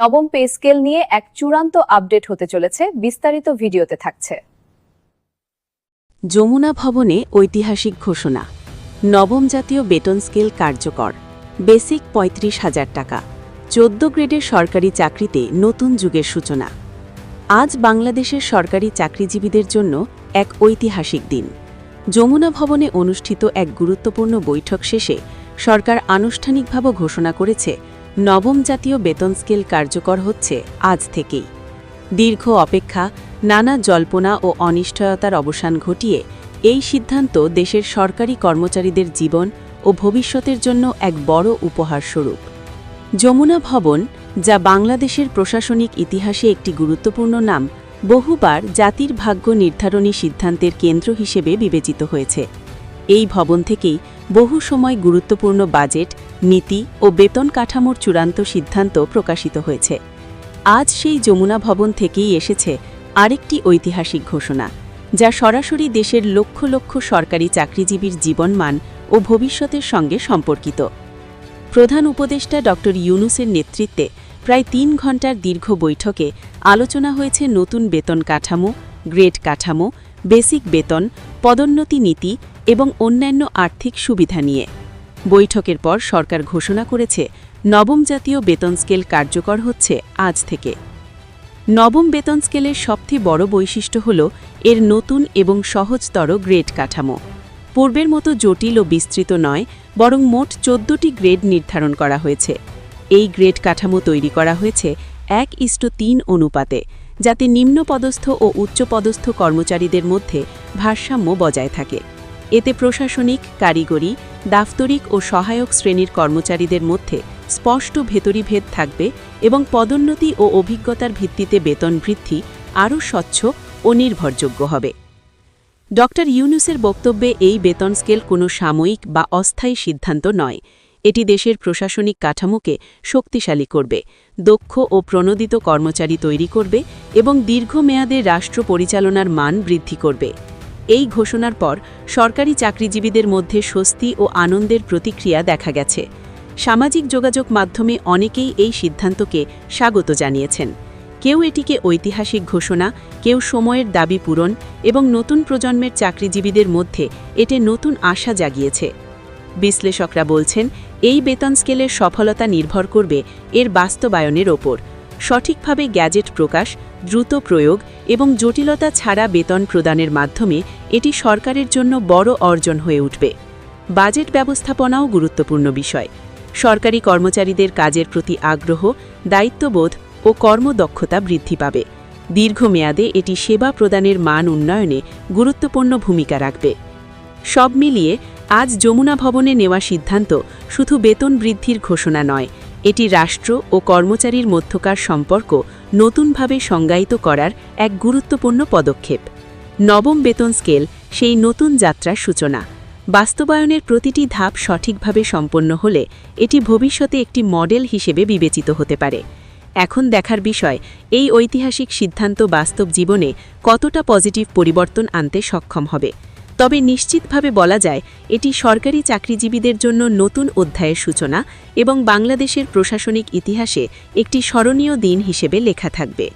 নবম pay scale নিয়ে এক চূড়ান্ত আপডেট হতে চলেছে, বিস্তারিত ভিডিওতে থাকছে। যমুনা ভবনে ঐতিহাসিক ঘোষণা, নবম জাতীয় বেতন স্কেল কার্যকর, বেসিক পঁয়ত্রিশ হাজার টাকা, চোদ্দ গ্রেডের সরকারি চাকরিতে নতুন যুগের সূচনা। আজ বাংলাদেশের সরকারি চাকরিজীবীদের জন্য এক ঐতিহাসিক দিন। যমুনা ভবনে অনুষ্ঠিত এক গুরুত্বপূর্ণ বৈঠক শেষে সরকার আনুষ্ঠানিকভাবে ঘোষণা করেছে নবম জাতীয় বেতন স্কেল কার্যকর হচ্ছে আজ থেকেই। দীর্ঘ অপেক্ষা, নানা জল্পনা ও অনিশ্চয়তার অবসান ঘটিয়ে এই সিদ্ধান্ত দেশের সরকারি কর্মচারীদের জীবন ও ভবিষ্যতের জন্য এক বড় উপহারস্বরূপ যমুনা ভবন, যা বাংলাদেশের প্রশাসনিক ইতিহাসে একটি গুরুত্বপূর্ণ নাম, বহুবার জাতির ভাগ্য নির্ধারণী সিদ্ধান্তের কেন্দ্র হিসেবে বিবেচিত হয়েছে। এই ভবন থেকেই বহু সময় গুরুত্বপূর্ণ বাজেট, নীতি ও বেতন কাঠামোর চূড়ান্ত সিদ্ধান্ত প্রকাশিত হয়েছে। আজ সেই যমুনা ভবন থেকেই এসেছে আরেকটি ঐতিহাসিক ঘোষণা, যা সরাসরি দেশের লক্ষ লক্ষ সরকারি চাকরিজীবীর জীবনমান ও ভবিষ্যতের সঙ্গে সম্পর্কিত। প্রধান উপদেষ্টা ড. ইউনুসের নেতৃত্বে প্রায় তিন ঘণ্টার দীর্ঘ বৈঠকে আলোচনা হয়েছে নতুন বেতন কাঠামো, গ্রেড কাঠামো, বেসিক বেতন, পদোন্নতি নীতি এবং অন্যান্য আর্থিক সুবিধা নিয়ে। বৈঠকের পর সরকার ঘোষণা করেছে, নবম জাতীয় বেতন স্কেল কার্যকর হচ্ছে আজ থেকে। নবম বেতন স্কেলের সবচেয়ে বড় বৈশিষ্ট্য হল এর নতুন এবং সহজতর গ্রেড কাঠামো। পূর্বের মতো জটিল ও বিস্তৃত নয়, বরং মোট চোদ্দটি গ্রেড নির্ধারণ করা হয়েছে। এই গ্রেড কাঠামো তৈরি করা হয়েছে এক ইষ্ট তিন অনুপাতে, যাতে নিম্নপদস্থ ও উচ্চপদস্থ কর্মচারীদের মধ্যে ভারসাম্য বজায় থাকে। এতে প্রশাসনিক, কারিগরি দাফতরিক ও সহায়ক শ্রেণির কর্মচারীদের মধ্যে স্পষ্ট ভেতরি ভেদ থাকবে এবং পদোন্নতি ও অভিজ্ঞতার ভিত্তিতে বেতন বৃদ্ধি আরও স্বচ্ছ ও নির্ভরযোগ্য হবে। ড. ইউনুসের বক্তব্যে এই বেতন স্কেল কোনো সাময়িক বা অস্থায়ী সিদ্ধান্ত নয়। এটি দেশের প্রশাসনিক কাঠামোকে শক্তিশালী করবে, দক্ষ ও প্রণোদিত কর্মচারী তৈরি করবে এবং দীর্ঘমেয়াদে রাষ্ট্র পরিচালনার মান বৃদ্ধি করবে। এই ঘোষণার পর সরকারি চাকরিজীবীদের মধ্যে স্বস্তি ও আনন্দের প্রতিক্রিয়া দেখা গেছে। সামাজিক যোগাযোগ মাধ্যমে অনেকেই এই সিদ্ধান্তকে স্বাগত জানিয়েছেন। কেউ এটিকে ঐতিহাসিক ঘোষণা, কেউ সময়ের দাবি পূরণ এবং নতুন প্রজন্মের চাকরিজীবীদের মধ্যে এতে নতুন আশা জাগিয়েছে। বিশ্লেষকরা বলছেন, এই বেতন স্কেলের সফলতা নির্ভর করবে এর বাস্তবায়নের ওপর। সঠিকভাবে গ্যাজেট প্রকাশ, দ্রুত প্রয়োগ এবং জটিলতা ছাড়া বেতন প্রদানের মাধ্যমে এটি সরকারের জন্য বড় অর্জন হয়ে উঠবে। বাজেট ব্যবস্থাপনাও গুরুত্বপূর্ণ বিষয়। সরকারি কর্মচারীদের কাজের প্রতি আগ্রহ, দায়িত্ববোধ ও কর্মদক্ষতা বৃদ্ধি পাবে। দীর্ঘমেয়াদে এটি সেবা প্রদানের মান উন্নয়নে গুরুত্বপূর্ণ ভূমিকা রাখবে। সব মিলিয়ে আজ যমুনা ভবনে নেওয়া সিদ্ধান্ত শুধু বেতন বৃদ্ধির ঘোষণা নয় এটি রাষ্ট্র ও কর্মচারীর মধ্যকার সম্পর্ক নতুনভাবে সংজ্ঞায়িত করার এক গুরুত্বপূর্ণ পদক্ষেপ। নবম বেতন স্কেল, সেই নতুন যাত্রার সূচনা। বাস্তবায়নের প্রতিটি ধাপ সঠিকভাবে সম্পন্ন হলে এটি ভবিষ্যতে একটি মডেল হিসেবে বিবেচিত হতে পারে। এখন দেখার বিষয়, এই ঐতিহাসিক সিদ্ধান্ত বাস্তব জীবনে কতটা পজিটিভ পরিবর্তন আনতে সক্ষম হবে? তবে নিশ্চিতভাবে বলা যায়, এটি সরকারি চাকরিজীবীদের জন্য নতুন অধ্যায়ের সূচনা এবং বাংলাদেশের প্রশাসনিক ইতিহাসে একটি স্মরণীয় দিন হিসেবে লেখা থাকবে।